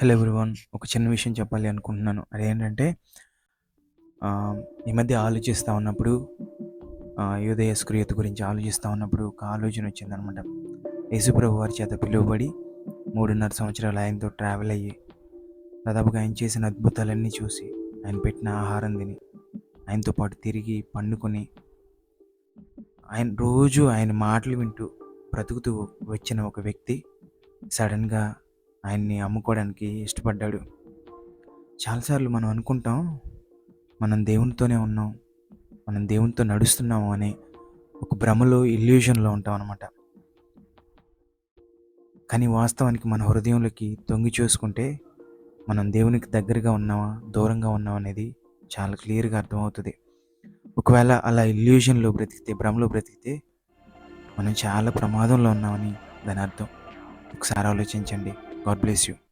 Hello everyone. ఒక చిన్న విషయం చెప్పాలి అనుకుంటున్నాను. అదేంటంటే ఈ మధ్య ఆలోచిస్తూ ఉన్నప్పుడు ఆహ్, యూదయ స్క్రియత గురించి ఆలోచిస్తూ ఉన్నప్పుడు ఒక ఆలోచన వచ్చిందనమాట. యేసుప్రభు వారి చేత పిలువబడి 3.5 సంవత్సరాలు ఆయనతో ట్రావెల్ అయ్యి, దాదాపుగా ఆయన చేసిన అద్భుతాలన్నీ చూసి, ఆయన పెట్టిన ఆహారం తిని, ఆయనతో పాటు తిరిగి, పండుకొని, ఆయన రోజు ఆయన మాటలు వింటూ బ్రతుకుతూ వచ్చిన ఒక వ్యక్తి సడన్గా ఆయన్ని అమ్ముకోవడానికి ఇష్టపడ్డాడు. చాలా సార్లు మనం అనుకుంటాం, మనం దేవునితోనే ఉన్నాం. మనం దేవునితో నడుస్తున్నాము అనే ఒక భ్రమలో, ఇల్యూషన్‌లో ఉంటామనమాట. కానీ వాస్తవానికి మన హృదయంలోకి తొంగి చూసుకుంటే, మనం దేవునికి దగ్గరగా ఉన్నామా? దూరంగా ఉన్నామా? అనేది చాలా క్లియర్‌గా అర్థమవుతుంది ఒకవేళ అలా ఇల్యూషన్‌లో బ్రతికితే, భ్రమలో బ్రతికితే, మనం చాలా ప్రమాదంలో ఉన్నామని దాని అర్థం. ఒకసారి ఆలోచించండి. God bless you.